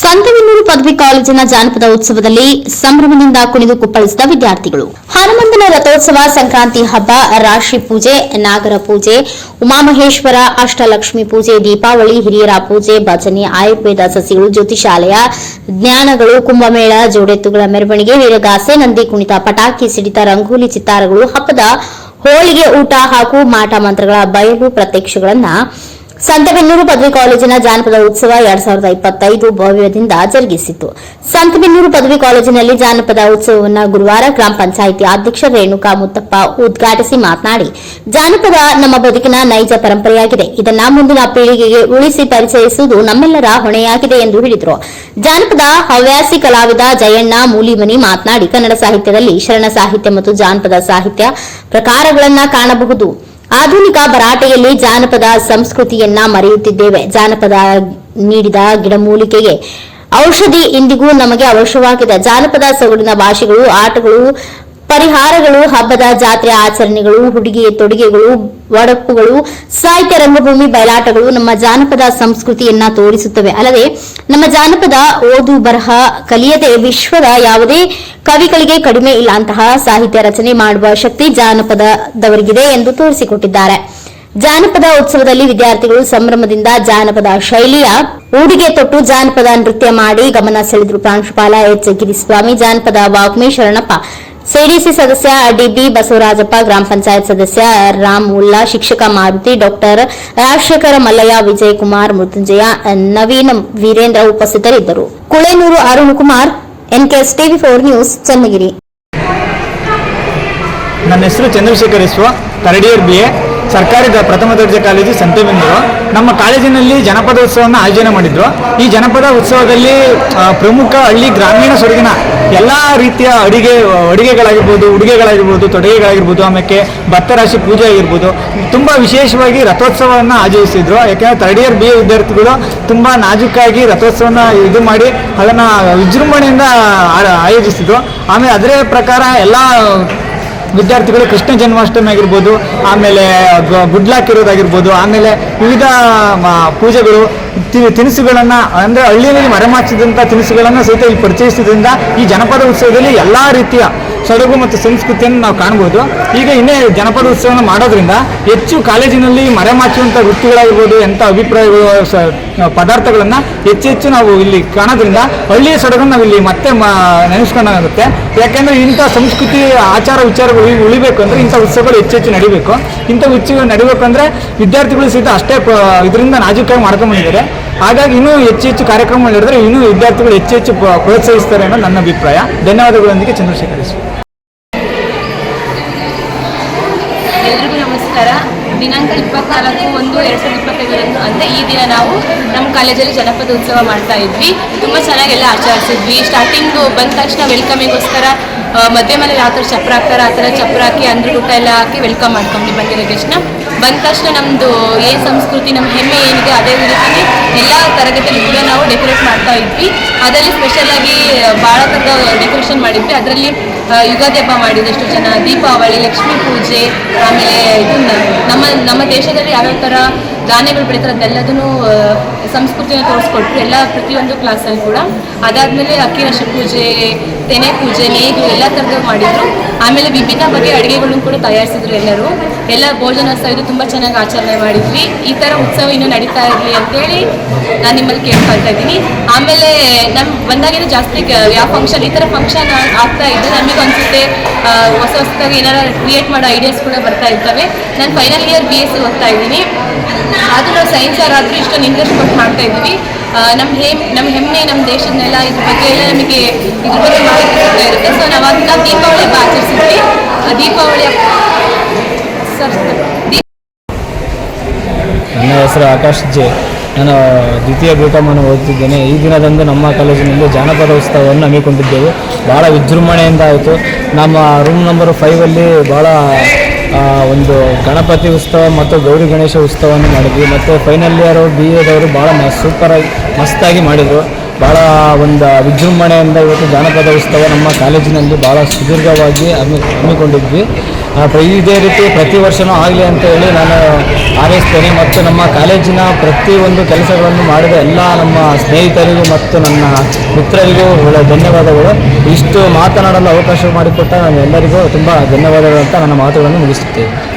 ಸಂತವೆನ್ನೂರು ಪದವಿ ಕಾಲೇಜಿನ ಜಾನಪದ ಉತ್ಸವದಲ್ಲಿ ಸಂಭ್ರಮದಿಂದ ಕುಣಿದು ಕುಪ್ಪಳಿಸಿದ ವಿದ್ಯಾರ್ಥಿಗಳು. ಹನುಮಂತನ ರಥೋತ್ಸವ, ಸಂಕ್ರಾಂತಿ ಹಬ್ಬ, ರಾಶಿ ಪೂಜೆ, ನಾಗರ ಪೂಜೆ, ಉಮಾಮಹೇಶ್ವರ, ಅಷ್ಟಲಕ್ಷ್ಮಿ ಪೂಜೆ, ದೀಪಾವಳಿ, ಹಿರಿಯರ ಪೂಜೆ, ಭಜನೆ, ಆಯುರ್ವೇದ ಸಸಿಗಳು, ಜ್ಯೋತಿಷಾಲಯ, ಜ್ಞಾನಗಳು, ಕುಂಭಮೇಳ, ಜೋಡೆತ್ತುಗಳ ಮೆರವಣಿಗೆ, ವೀರಗಾಸೆ, ನಂದಿ ಕುಣಿತ, ಪಟಾಕಿ ಸಿಡಿತ, ರಂಗೋಲಿ ಚಿತ್ತಾರಗಳು, ಹಬ್ಬದ ಹೋಳಿಗೆ ಊಟ ಹಾಗೂ ಮಾಟ ಮಂತ್ರಗಳ ಬಯಲು ಪ್ರತ್ಯಕ್ಷಗಳನ್ನ ಸಂತಬೆನ್ನೂರು ಪದವಿ ಕಾಲೇಜಿನ ಜಾನಪದ ಉತ್ಸವ ಎರಡ್ ಸಾವಿರದ ಇಪ್ಪತ್ತೈದು ಭವ್ಯದಿಂದ ಜರುಗಿಸಿತು. ಸಂತಬೆನ್ನೂರು ಪದವಿ ಕಾಲೇಜಿನಲ್ಲಿ ಜಾನಪದ ಉತ್ಸವವನ್ನು ಗುರುವಾರ ಗ್ರಾಮ ಪಂಚಾಯಿತಿ ಅಧ್ಯಕ್ಷ ರೇಣುಕಾ ಮುತ್ತಪ್ಪ ಉದ್ಘಾಟಿಸಿ ಮಾತನಾಡಿ, ಜಾನಪದ ನಮ್ಮ ಬದುಕಿನ ನೈಜ ಪರಂಪರೆಯಾಗಿದೆ. ಇದನ್ನ ಮುಂದಿನ ಪೀಳಿಗೆಗೆ ಉಳಿಸಿ ಪರಿಚಯಿಸುವುದು ನಮ್ಮೆಲ್ಲರ ಹೊಣೆಯಾಗಿದೆ ಎಂದು ಹೇಳಿದರು. ಜಾನಪದ ಹವ್ಯಾಸಿ ಕಲಾವಿದ ಜಯಣ್ಣ ಮೂಲಿಮನಿ ಮಾತನಾಡಿ, ಕನ್ನಡ ಸಾಹಿತ್ಯದಲ್ಲಿ ಶರಣ ಸಾಹಿತ್ಯ ಮತ್ತು ಜಾನಪದ ಸಾಹಿತ್ಯ ಪ್ರಕಾರಗಳನ್ನು ಕಾಣಬಹುದು. ಆಧುನಿಕ ಭರಾಟೆಯಲ್ಲಿ ಜಾನಪದ ಸಂಸ್ಕೃತಿಯನ್ನ ಮರೆಯುತ್ತಿದ್ದೇವೆ. ಜಾನಪದ ನೀಡಿದ ಗಿಡಮೂಲಿಕೆಗೆ ಔಷಧಿ ಇಂದಿಗೂ ನಮಗೆ ಅವಶ್ಯವಾಗಿದೆ. ಜಾನಪದ ಸೊಗಡಿನ ಭಾಷೆಗಳು, ಆಟಗಳು, ಪರಿಹಾರಗಳು, ಹಬ್ಬದ ಜಾತ್ರೆ ಆಚರಣೆಗಳು ಹುಡುಗಿ ತೊಡುಗೆಗಳು, ಒಡಪುಗಳು, ಸಾಹಿತ್ಯ ರಂಗಭೂಮಿ ಬಯಲಾಟಗಳು ನಮ್ಮ ಜಾನಪದ ಸಂಸ್ಕೃತಿಯನ್ನ ತೋರಿಸುತ್ತವೆ. ಅಲ್ಲದೆ ನಮ್ಮ ಜಾನಪದ ಓದು ಬರಹ ಕಲಿಯದೆ ವಿಶ್ವದ ಯಾವುದೇ ಕವಿಗಳಿಗೆ ಕಡಿಮೆ ಇಲ್ಲ ಅಂತಹ ಸಾಹಿತ್ಯ ರಚನೆ ಮಾಡುವ ಶಕ್ತಿ ಜಾನಪದದವರಿಗಿದೆ ಎಂದು ತೋರಿಸಿಕೊಟ್ಟಿದ್ದಾರೆ. ಜಾನಪದ ಉತ್ಸವದಲ್ಲಿ ವಿದ್ಯಾರ್ಥಿಗಳು ಸಂಭ್ರಮದಿಂದ ಜಾನಪದ ಶೈಲಿಯ ಉಡುಗೆ ತೊಟ್ಟು ಜಾನಪದ ನೃತ್ಯ ಮಾಡಿ ಗಮನ ಸೆಳೆದರು. ಪ್ರಾಂಶುಪಾಲ ಎಚ್. ಗಿರಿಸ್ವಾಮಿ, ಜಾನಪದ ವಾಗ್ಮಿ ಶರಣಪ್ಪ, ಸಿಡಿಸಿ ಸದಸ್ಯ ಡಿಬಿ ಬಸವರಾಜಪ್ಪ, ಗ್ರಾಮ ಪಂಚಾಯತ್ ಸದಸ್ಯ ರಾಮ್ ಉಲ್ಲಾ ಶಿಕ್ಷಕ ಮಾರುತಿ, ಡಾಕ್ಟರ್ ರಾಜಶೇಖರ ಮಲ್ಲಯ್ಯ, ವಿಜಯಕುಮಾರ್ ಮೃತ್ಯುಂಜಯ, ನವೀನ್ ವೀರೇಂದ್ರ ಉಪಸ್ಥಿತರಿದ್ದರು. Kulenuru Arun Kumar NKS TV four news Channagiri ನನ್ನ ಹೆಸರು ಚಂದ್ರಶೇಖರ್ ಇಸ್ವ ಥರ್ಡ್ ಇಯರ್ ಬಿ ಎ ಸರ್ಕಾರಿ ಪ್ರಥಮ ದರ್ಜೆ ಕಾಲೇಜು ಸಂತೆಬೆನ್ನೂರು ನಮ್ಮ ಕಾಲೇಜಿನಲ್ಲಿ ಜನಪದ ಉತ್ಸವವನ್ನು ಆಯೋಜನೆ ಮಾಡಿದ್ರು. ಈ ಜನಪದ ಉತ್ಸವದಲ್ಲಿ ಪ್ರಮುಖ ಹಳ್ಳಿ ಗ್ರಾಮೀಣ ಸೊರಗಿನ ಎಲ್ಲ ರೀತಿಯ ಅಡಿಗೆ, ಅಡುಗೆಗಳಾಗಿರ್ಬೋದು, ಉಡುಗೆಗಳಾಗಿರ್ಬೋದು, ತೊಡುಗೆಗಳಾಗಿರ್ಬೋದು ಆಮೇಲೆ ಭತ್ತ ರಾಶಿ ಪೂಜೆ ಆಗಿರ್ಬೋದು. ತುಂಬ ವಿಶೇಷವಾಗಿ ರಥೋತ್ಸವವನ್ನು ಆಯೋಜಿಸಿದ್ರು ಯಾಕೆಂದರೆ ಥರ್ಡ್ ಇಯರ್ ಬಿ ಎ ವಿದ್ಯಾರ್ಥಿಗಳು ತುಂಬ ನಾಜೂಕಾಗಿ ರಥೋತ್ಸವನ ಇದು ಮಾಡಿ ಅದನ್ನು ವಿಜೃಂಭಣೆಯಿಂದ ಆಯೋಜಿಸಿದ್ರು. ಆಮೇಲೆ ಅದರ ಪ್ರಕಾರ ಎಲ್ಲ ವಿದ್ಯಾರ್ಥಿಗಳು ಕೃಷ್ಣ ಜನ್ಮಾಷ್ಟಮಿ ಆಗಿರ್ಬೋದು, ಆಮೇಲೆ ಗ- ಗುಡ್ಲಾಕಿರೋದಾಗಿರ್ಬೋದು ಆಮೇಲೆ ವಿವಿಧ ಪೂಜೆಗಳು ತಿನಿಸುಗಳನ್ನು, ಅಂದರೆ ಹಳ್ಳಿಯಲ್ಲಿ ಮರೆಮಾಚಿದಂಥ ತಿನಿಸುಗಳನ್ನು ಸಹಿತ ಇಲ್ಲಿ ಪರಿಚಯಿಸಿದ್ರಿಂದ ಈ ಜನಪದ ಉತ್ಸವದಲ್ಲಿ ಎಲ್ಲ ರೀತಿಯ ಸೊಡಗು ಮತ್ತು ಸಂಸ್ಕೃತಿಯನ್ನು ನಾವು ಕಾಣ್ಬೋದು ಈಗ ಇನ್ನೇ ಜನಪದ ಉತ್ಸವನ ಮಾಡೋದ್ರಿಂದ ಹೆಚ್ಚು ಕಾಲೇಜಿನಲ್ಲಿ ಮರೆಮಾಚುವಂಥ ವೃತ್ತಿಗಳಾಗಿರ್ಬೋದು, ಎಂಥ ಅಭಿಪ್ರಾಯಗಳು ಪದಾರ್ಥಗಳನ್ನು ಹೆಚ್ಚು ಹೆಚ್ಚು ನಾವು ಇಲ್ಲಿ ಕಾಣೋದ್ರಿಂದ ಹಳ್ಳಿಯ ಸೊಡಗನ್ನು ನಾವು ಇಲ್ಲಿ ಮತ್ತೆ ನೆನೆಸ್ಕೊಂಡಾಗುತ್ತೆ. ಯಾಕೆಂದರೆ ಇಂಥ ಸಂಸ್ಕೃತಿ ಆಚಾರ ವಿಚಾರಗಳು ಉಳಿ- ಉಳಿಬೇಕು ಅಂದರೆ ಇಂಥ ಉತ್ಸವಗಳು ಹೆಚ್ಚು ಹೆಚ್ಚು ನಡಿಬೇಕು. ಇಂಥ ಉತ್ಸವ ನಡಿಬೇಕು ಅಂದರೆ ವಿದ್ಯಾರ್ಥಿಗಳು ಸಹಿತ ಅಷ್ಟೇ ಇದರಿಂದ ನಾಜೂಕಾಗಿ ಮಾಡ್ಕೊಂಡ್ಬಂದಿದ್ದಾರೆ ಹಾಗಾಗಿ ಇನ್ನೂ ಹೆಚ್ಚು ಹೆಚ್ಚು ಕಾರ್ಯಕ್ರಮಗಳು ನಡೆದರೆ ಇನ್ನೂ ವಿದ್ಯಾರ್ಥಿಗಳು ಹೆಚ್ಚು ಹೆಚ್ಚು ಪ್ರ- ಪ್ರೋತ್ಸಾಹಿಸ್ತಾರೆ ಅನ್ನೋ ನನ್ನ ಅಭಿಪ್ರಾಯ. ಧನ್ಯವಾದಗಳೊಂದಿಗೆ ಚಂದ್ರಶೇಖರ್. ಎಲ್ರಿಗೂ ನಮಸ್ಕಾರ. ದಿನಾಂಕ ಇಪ್ಪತ್ನಾಲ್ಕು ಒಂದು ಎರಡು ಸಾವಿರದ ಇಪ್ಪತ್ತೈದರಂದು ಅಂದರೆ ಈ ದಿನ ನಾವು ನಮ್ಮ ಕಾಲೇಜಲ್ಲಿ ಜನಪದ ಉತ್ಸವ ಮಾಡ್ತಾ ಇದ್ವಿ. ತುಂಬ ಚೆನ್ನಾಗೆಲ್ಲ ಆಚರಿಸಿದ್ವಿ. ಸ್ಟಾರ್ಟಿಂಗು ಬಂದ ತಕ್ಷಣ ವೆಲ್ಕಮಿಗೋಸ್ಕರ ಮಧ್ಯೆ ಮನೇಲಿ ಯಾವ ಥರ ಚಪ್ರ ಹಾಕ್ತಾರೆ, ಆ ಥರ ಚಪ್ರ ಹಾಕಿ ಅಂದ್ರ ಊಟ ಎಲ್ಲ ಹಾಕಿ ವೆಲ್ಕಮ್ ಮಾಡ್ಕೊಂಡ್ವಿ ಬಂದಿರೋ ಗೆಸ್ಟ್ನ ಬಂದ ತಕ್ಷಣ ನಮ್ಮದು ಏನು ಸಂಸ್ಕೃತಿ ನಮ್ಮ ಹೆಮ್ಮೆ ಏನಿದೆ ಅದೇ ರೀತಿ ಎಲ್ಲ ತರಗತಿಯಲ್ಲಿ ಕೂಡ ನಾವು ಡೆಕೋರೇಟ್ ಮಾಡ್ತಾ ಇದ್ವಿ. ಅದರಲ್ಲಿ ಸ್ಪೆಷಲಾಗಿ ಭಾಳ ಥರದ ಡೆಕೋರೇಷನ್ ಮಾಡಿದ್ವಿ. ಅದರಲ್ಲಿ ಯುಗಾದಿ ಹಬ್ಬ ಮಾಡಿದಷ್ಟು ಜನ, ದೀಪಾವಳಿ, ಲಕ್ಷ್ಮೀ ಪೂಜೆ, ಆಮೇಲೆ ಇದನ್ನ ನಮ್ಮ ನಮ್ಮ ದೇಶದಲ್ಲಿ ಯಾವ್ಯಾವ ಥರ ಧಾನ್ಯಗಳು ಬೆಳೀತಾರೆ ಅದೆಲ್ಲದನ್ನು ಸಂಸ್ಕೃತಿನ ತೋರಿಸ್ಕೊಟ್ರು. ಎಲ್ಲ ಪ್ರತಿಯೊಂದು ಕ್ಲಾಸಲ್ಲಿ ಕೂಡ. ಅದಾದಮೇಲೆ ಅಕ್ಕಿರಸ ಪೂಜೆ ತೆನೆ ಪೂಜೆ ನೇಗು ಎಲ್ಲ ಥರದ ಮಾಡಿದ್ರು. ಆಮೇಲೆ ವಿಭಿನ್ನ ಬಗೆಯ ಅಡುಗೆಗಳನ್ನು ಕೂಡ ತಯಾರಿಸಿದ್ರು ಎಲ್ಲರೂ. ಎಲ್ಲ ಭೋಜನೋತ್ಸವ ಇದು ತುಂಬ ಚೆನ್ನಾಗಿ ಆಚರಣೆ ಮಾಡಿದ್ವಿ. ಈ ಥರ ಉತ್ಸವ ಇನ್ನೂ ನಡೀತಾ ಇರಲಿ ಅಂತೇಳಿ ನಾನು ನಿಮ್ಮಲ್ಲಿ ಕೇಳ್ಕೊಳ್ತಾ ಇದ್ದೀನಿ. ಆಮೇಲೆ ನಮ್ಮ ಬಂದಾಗಿನ ಜಾಸ್ತಿ ಯಾವ ಫಂಕ್ಷನ್ ಈ ಥರ ಫಂಕ್ಷನ್ ಆಗ್ತಾ ಇದ್ದು ನಮಗೆ ಅನಿಸುತ್ತೆ ಹೊಸ ಹೊಸದಾಗಿ ಏನಾರ ಕ್ರಿಯೇಟ್ ಮಾಡೋ ಐಡಿಯಾಸ್ ಕೂಡ ಬರ್ತಾ ಇರ್ತವೆ. ನಾನು final year B S C ಓದ್ತಾ ಇದ್ದೀನಿ. ಆದರೂ ನಾವು ಸೈನ್ಸ್ ಯಾರಾದರೂ ಇಷ್ಟೊಂದು ಇಂಟ್ರೆಸ್ಟ್ ಕೊಟ್ಟು ಮಾಡ್ತಾ ಇದ್ದೀವಿ. ನಮ್ಮ ಹೆಮ್ ನಮ್ಮ ಹೆಮ್ಮೆ ನಮ್ಮ ದೇಶದನ್ನೆಲ್ಲ ಇದ್ರ ಬಗ್ಗೆ ಎಲ್ಲ ನಮಗೆ ಇದ್ರ ಬಗ್ಗೆ ಮಾಹಿತಿ ಸಿಗ್ತಾ ಇರುತ್ತೆ. ಸೊ ನಾವು ಅದನ್ನ ದೀಪಾವಳಿ ಹಬ್ಬ ಆಚರಿಸಿದ್ವಿ ದೀಪಾವಳಿ ಸರ್ ನನ್ನ ಹೆಸರು ಆಕಾಶ್ ಜೆ. ನಾನು ದ್ವಿತೀಯ ಬೀಟಮನ್ನು ಓದ್ತಿದ್ದೇನೆ ಈ ದಿನದಂದು ನಮ್ಮ ಕಾಲೇಜಿನಲ್ಲಿ ಜಾನಪದ ಉತ್ಸವವನ್ನು ಹಮ್ಮಿಕೊಂಡಿದ್ದೆವು. ಭಾಳ ವಿಜೃಂಭಣೆಯಿಂದ ಆಯಿತು. ನಮ್ಮ ರೂಮ್ ನಂಬರ್ ಫೈವಲ್ಲಿ ಭಾಳ ಒಂದು ಗಣಪತಿ ಉತ್ಸವ ಮತ್ತು ಗೌರಿ ಗಣೇಶ ಉತ್ಸವವನ್ನು ಮಾಡಿದ್ವಿ. ಮತ್ತು ಫೈನಲ್ ಇಯರ್ ಬಿ ಎದವರು ಭಾಳ ಮ ಸೂಪರಾಗಿ ಮಸ್ತಾಗಿ ಮಾಡಿದರು. ಭಾಳ ಒಂದು ವಿಜೃಂಭಣೆಯಿಂದ ಇವತ್ತು ಜಾನಪದ ಉತ್ಸವ ನಮ್ಮ ಕಾಲೇಜಿನಲ್ಲಿ ಭಾಳ ಸುದೀರ್ಘವಾಗಿ ಹಮ್ಮಿ, ಹಮ್ಮಿಕೊಂಡಿದ್ವಿ. ಇದೇ ರೀತಿ ಪ್ರತಿ ವರ್ಷವೂ ಆಗಲಿ ಅಂತ ಹೇಳಿ ನಾನು ಹಾರೈಸ್ತೇನೆ. ಮತ್ತು ನಮ್ಮ ಕಾಲೇಜಿನ ಪ್ರತಿಯೊಂದು ಕೆಲಸಗಳನ್ನು ಮಾಡಿದ ಎಲ್ಲ ನಮ್ಮ ಸ್ನೇಹಿತರಿಗೂ ಮತ್ತು ನನ್ನ ಮಿತ್ರರಿಗೂ ಧನ್ಯವಾದಗಳು. ಇಷ್ಟು ಮಾತನಾಡಲು ಅವಕಾಶ ಮಾಡಿಕೊಟ್ಟ ನಾನು ಎಲ್ಲರಿಗೂ ತುಂಬ ಧನ್ಯವಾದಗಳು ಅಂತ ನನ್ನ ಮಾತುಗಳನ್ನು ಮುಗಿಸುತ್ತೇನೆ.